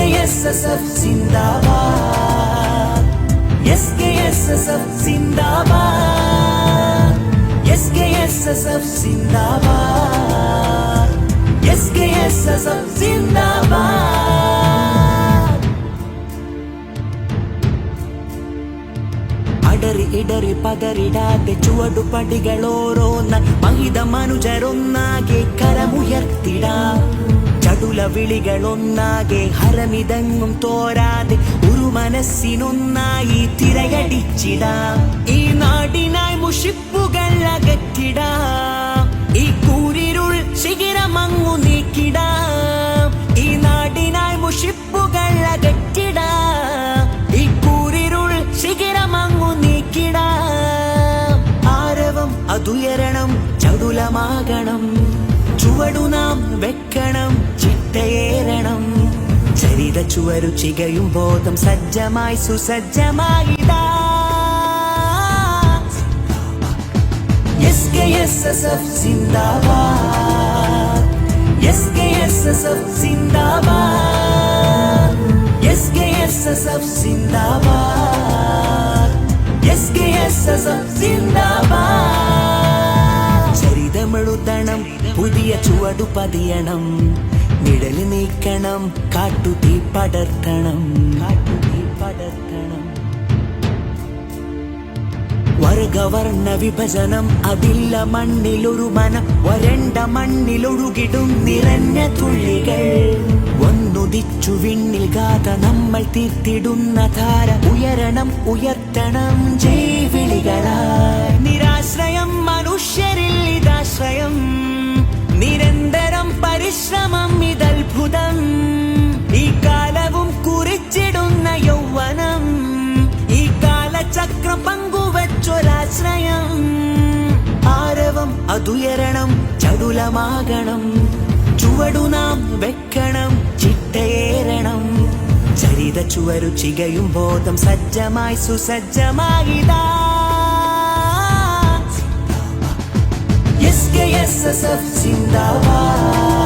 SKSSF സിന്ദാബാദ് SKSSF സിന്ദാബാദ് SKSSF സിന്ദാബാദ് SKSSF സിന്ദാബാദ് അടറി ഇടറി പതറിടാതെ ചുവടുപടികളോരോന്ന മഹിത മനുജരൊന്നാകെ കരമുയർത്തിടാം ചടുല വിളികളൊന്നാകെ ഹരമിതങ്ങും തോരാതെ ഒരു മനസ്സിനൊന്നായി തിരയടിച്ചിടാം. ഈ നാടിനായി മുഷിപ്പുകൾ അകറ്റിടാം. ഈ കൂരിരുൾ ശിഖിരമങ്ങു നീക്കിടാം. ഈ നാടിനായി മുഷിപ്പുകൾ അകറ്റിടാം. ഈ കൂരിരുൾ ശിഖിരമങ്ങു നീക്കിടാം. ആരവം അതുയരണം ചടുലമാകണം. ചുവടു നാം വെക്കണം. ചിട്ടയേറണം ചരിത ചുവരു ബോധം സജ്ജമായി സുസജ്ജമായി ചരിതമെഴുതണം പുതിയ ചുവടു പതിയണം. നിഴൽ നീക്കണം കാട്ടുതീ പടർത്തണം. കാട്ടുതീ പടർത്തണം. വർഗവർണ വിഭജനം അതില്ല മണ്ണിലൊരു മനം. വരണ്ട മണ്ണിലൊഴുകിടും നിറഞ്ഞ തുള്ളികൾ. ഒന്നുദിച്ചു വിണ്ണിൽ ഗാഥ നമ്മൾ തീർത്തിടുന്ന ധാര. ഉയരണം ഉയർത്തണം ജൈവിളികളായി അതുയരണം ചടുലമാകണം. ചുവടു നാം വെക്കണം ചിട്ടയേറണം ചരിത ചുവരു ചികയും ബോധം സജ്ജമായി സുസജ്ജമായിതാ എഫ് സിന്ദാബാദ്.